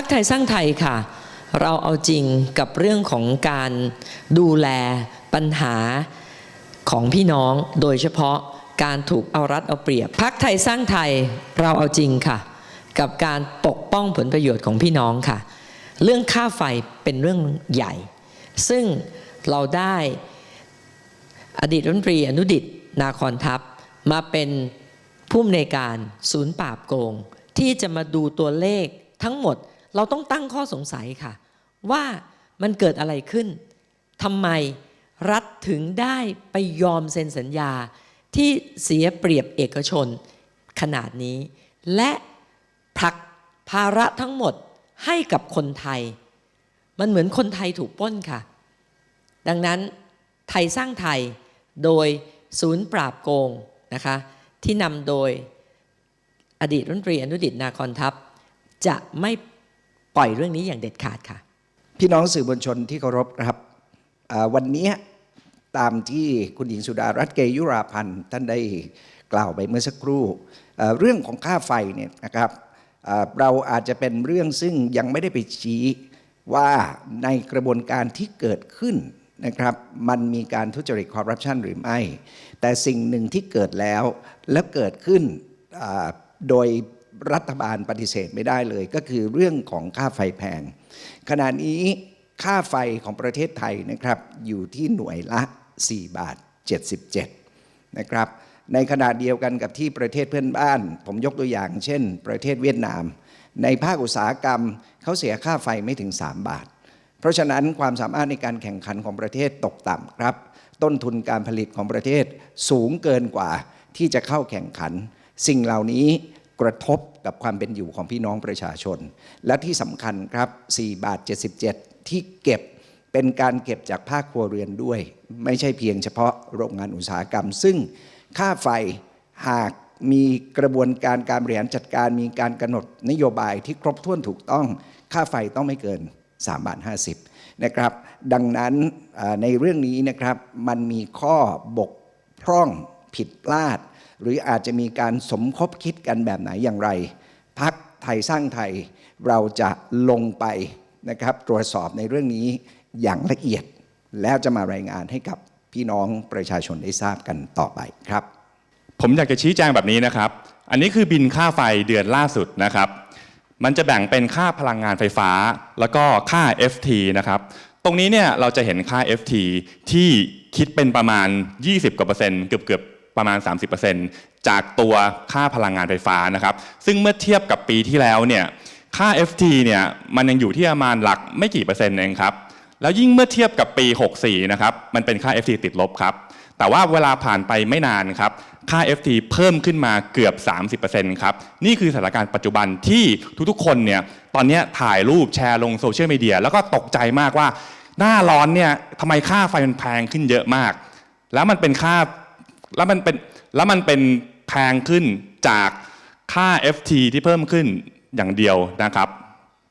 พักไทยสร้างไทยค่ะ เราเอาจริงกับเรื่องของการดูแลปัญหาของพี่น้องโดยเฉพาะการถูกเอารัดเอาเปรียบพักไทยสร้างไทยเราเอาจริงค่ะ กับการปกป้องผลประโยชน์ของพี่น้องค่ะ เรื่องค่าไฟเป็นเรื่องใหญ่ ซึ่งเราได้อดีตรัฐมนตรีอนุดิตนาคอนทัพ มาเป็นผู้อำนวยการศูนย์ปราบโกง ที่จะมาดูตัวเลขทั้งหมด เราต้องตั้งข้อสงสัยค่ะ ว่ามันเกิดอะไรขึ้นทำไมรัฐถึงได้ไปยอมเซ็นสัญญาที่เสียเปรียบเอกชนขนาดนี้ และผลักภาระทั้งหมดให้กับคนไทย มันเหมือนคนไทยถูกป้นค่ะ ดังนั้นไทยสร้างไทยโดยศูนย์ปราบโกงนะคะที่นำโดยอดีตรัฐมนตรีอนุดิตนาคอนทัพจะไม่ ล่อยเรื่องนี้อย่างเด็ดขาดค่ะ พี่น้องสื่อมวลชนที่เคารพครับวันนี้ตามที่คุณหญิงสุดารัตน์เกยุราพันธ์ท่านได้กล่าวไปเมื่อสักครู่เรื่องของค่าไฟเนี่ยนะครับเราอาจจะเป็นเรื่องซึ่งยังไม่ได้ไปชี้ว่าในกระบวนการที่เกิดขึ้นนะครับมันมีการทุจริตคอร์รัปชันหรือไม่ แต่สิ่งหนึ่งที่เกิดแล้วและเกิดขึ้นโดย รัฐบาลปฏิเสธไม่ได้เลย ก็คือเรื่องของค่าไฟแพง ขณะนี้ค่าไฟของประเทศไทยนะครับอยู่ที่หน่วยละ 4 บาท 77 นะครับ ในขณะเดียวกันกับที่ประเทศเพื่อนบ้าน ผมยกตัวอย่าง เช่น ประเทศเวียดนาม ในภาคอุตสาหกรรมเขาเสียค่าไฟไม่ถึง 3 บาท เพราะฉะนั้นความสามารถในการแข่งขันของประเทศตกต่ำครับ ต้นทุนการผลิตของประเทศสูงเกินกว่าที่จะเข้าแข่งขัน สิ่งเหล่านี้ กระทบกับความเป็นอยู่ของพี่น้องประชาชน และที่สำคัญครับ 4 บาท 77 ที่เก็บเป็นการเก็บจากภาคครัวเรือนด้วย ไม่ใช่เพียงเฉพาะโรงงานอุตสาหกรรม ซึ่งค่าไฟหากมีกระบวนการการบริหารจัดการมีการกำหนดนโยบายที่ครบถ้วนถูกต้อง ค่าไฟต้องไม่เกิน3บาท50นะครับดังนั้นในเรื่องนี้นะครับมันมีข้อบกพร่องผิดพลาด หรืออาจจะมีการสมคบคิดกันแบบไหนอย่างไร พักไทยสร้างไทยเราจะลงไปนะครับตรวจสอบในเรื่องนี้อย่างละเอียด แล้วจะมารายงานให้กับพี่น้องประชาชนได้ทราบกันต่อไปครับ ผมอยากจะชี้แจงแบบนี้นะครับ อันนี้คือบินค่าไฟเดือนล่าสุดนะครับ มันจะแบ่งเป็นค่าพลังงานไฟฟ้า แล้วก็ค่า FT นะครับตรงนี้เนี่ยเราจะเห็นค่า FT ที่คิดเป็นประมาณ 20กว่าเปอร์เซ็นต์เกือบเกือบ ประมาณ 30%จากตัวค่าพลังงานไฟฟ้านะครับ ซึ่งเมื่อเทียบกับปีที่แล้วเนี่ยค่า FT เนี่ยมันยังอยู่ที่ประมาณหลักไม่กี่เปอร์เซ็นต์เองครับ แล้วยิ่งเมื่อเทียบกับปี 64 นะครับ มันเป็นค่า FT ติดลบครับ แต่ว่าเวลาผ่านไปไม่นานครับ ค่า FT เพิ่มขึ้นมาเกือบ 30%ครับ นี่คือสถานการณ์ปัจจุบันที่ทุกๆ คนเนี่ยตอนนี้ถ่ายรูปแชร์ลงโซเชียลมีเดียแล้วก็ตกใจมากว่า หน้าร้อนเนี่ยทำไมค่าไฟมันแพงขึ้นเยอะมาก แล้วมันเป็นค่า แล้วมันเป็นแล้วมันเป็นแพงขึ้นจากค่า FT ที่เพิ่มขึ้นอย่างเดียวนะครับ